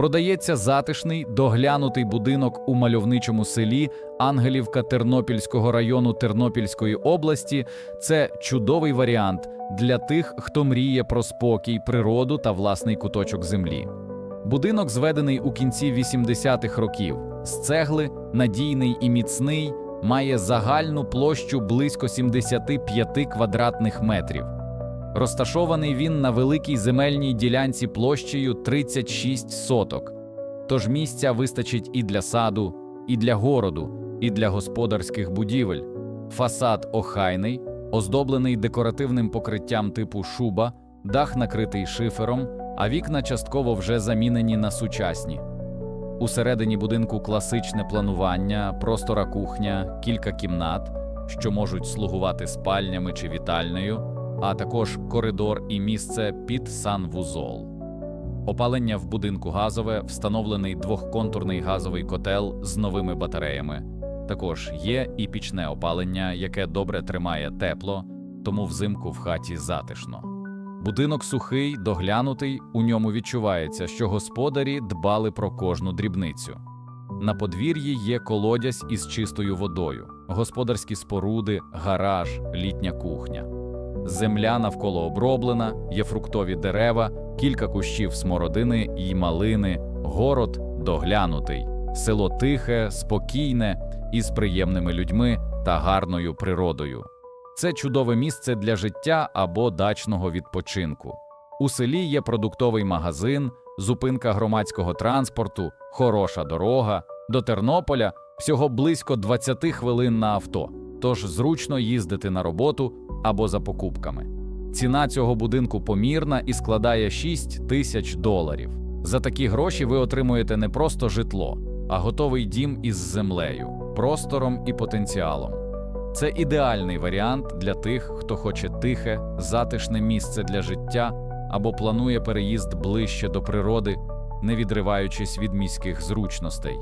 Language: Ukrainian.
Продається затишний, доглянутий будинок у мальовничому селі Ангелівка Тернопільського району Тернопільської області. Це чудовий варіант для тих, хто мріє про спокій, природу та власний куточок землі. Будинок зведений у кінці 80-х років. З цегли, надійний і міцний, має загальну площу близько 75 квадратних метрів. Розташований він на великій земельній ділянці площею 36 соток. Тож місця вистачить і для саду, і для городу, і для господарських будівель. Фасад охайний, оздоблений декоративним покриттям типу шуба, дах накритий шифером, а вікна частково вже замінені на сучасні. Усередині будинку класичне планування, простора кухня, кілька кімнат, що можуть слугувати спальнями чи вітальнею, а також коридор і місце під санвузол. Опалення в будинку газове, встановлений двохконтурний газовий котел з новими батареями. Також є і пічне опалення, яке добре тримає тепло, тому взимку в хаті затишно. Будинок сухий, доглянутий, у ньому відчувається, що господарі дбали про кожну дрібницю. На подвір'ї є колодязь із чистою водою, господарські споруди, гараж, літня кухня. Земля навколо оброблена, є фруктові дерева, кілька кущів смородини й малини, город доглянутий, село тихе, спокійне, із приємними людьми та гарною природою. Це чудове місце для життя або дачного відпочинку. У селі є продуктовий магазин, зупинка громадського транспорту, хороша дорога. До Тернополя всього близько 20 хвилин на авто, тож зручно їздити на роботу або за покупками. Ціна цього будинку помірна і складає 6 тисяч доларів. За такі гроші ви отримуєте не просто житло, а готовий дім із землею, простором і потенціалом. Це ідеальний варіант для тих, хто хоче тихе, затишне місце для життя або планує переїзд ближче до природи, не відриваючись від міських зручностей.